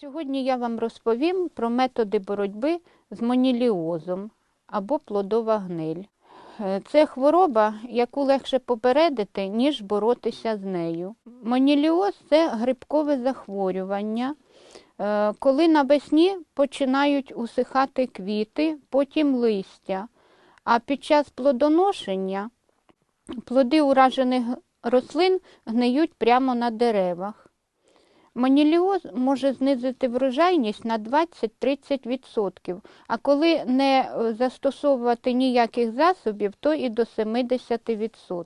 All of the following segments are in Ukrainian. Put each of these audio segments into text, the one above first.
Сьогодні я вам розповім про методи боротьби з моніліозом або плодова гниль. Е, Це хвороба, яку легше попередити, ніж боротися з нею. Моніліоз це грибкове захворювання, е, коли навесні починають усихати квіти, потім листя, а під час плодоношення плоди уражених рослин гниють прямо на деревах. Моніліоз може знизити врожайність на 20-30%, а коли не е, застосовувати ніяких засобів, то і до 70%.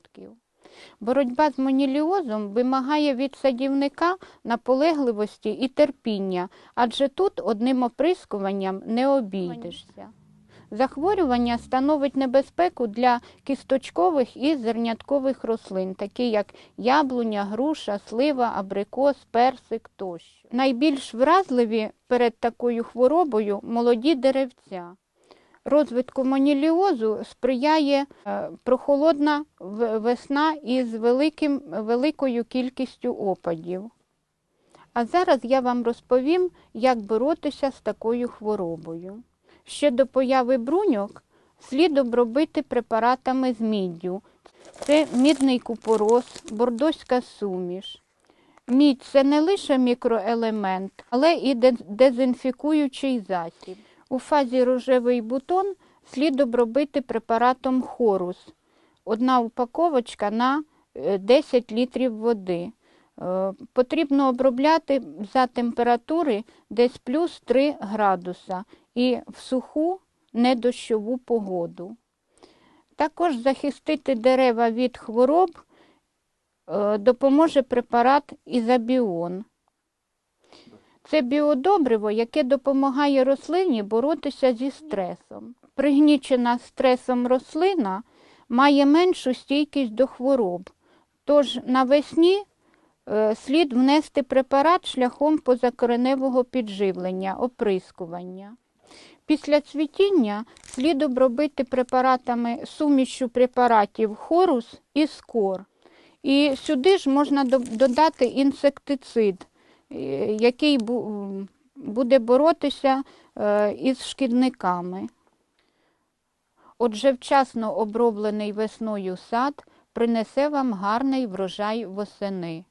Боротьба з моніліозом вимагає від садівника наполегливості і терпіння, адже тут одним оприскуванням не обійдешся. Захворювання становить небезпеку для кісточкових і зерняткових рослин, такі як яблуня, груша, слива, абрикос, персик тощо. Найбільш вразливі перед такою хворобою молоді деревця. Розвитку моніліозу сприяє е, прохолодна весна із великим, великою кількістю опадів. А зараз я вам розповім, як боротися з такою хворобою. Ще до появи бруньок слід обробити препаратами з міддю. Це мідний купорос, бордоська суміш. Мідь це не лише мікроелемент, але і дезінфікуючий засіб. У фазі рожевий бутон слід обробити препаратом хорус. Одна упаковочка на е, 10 літрів води. Е, Потрібно обробляти за температури десь плюс 3 градуса і в суху недощову погоду. Також захистити дерева від хвороб е, допоможе препарат Ізобіон. Це біодобриво, яке допомагає рослині боротися зі стресом. Пригнічена стресом рослина має меншу стійкість до хвороб, тож навесні е, слід внести препарат шляхом позакореневого підживлення, оприскування. Після цвітіння слід обробити препаратами сумішю препаратів хорус і скор. І сюди ж можна додати інсектицид, е, який буде боротися е, із шкідниками. Отже, вчасно оброблений весною сад принесе вам гарний врожай восени.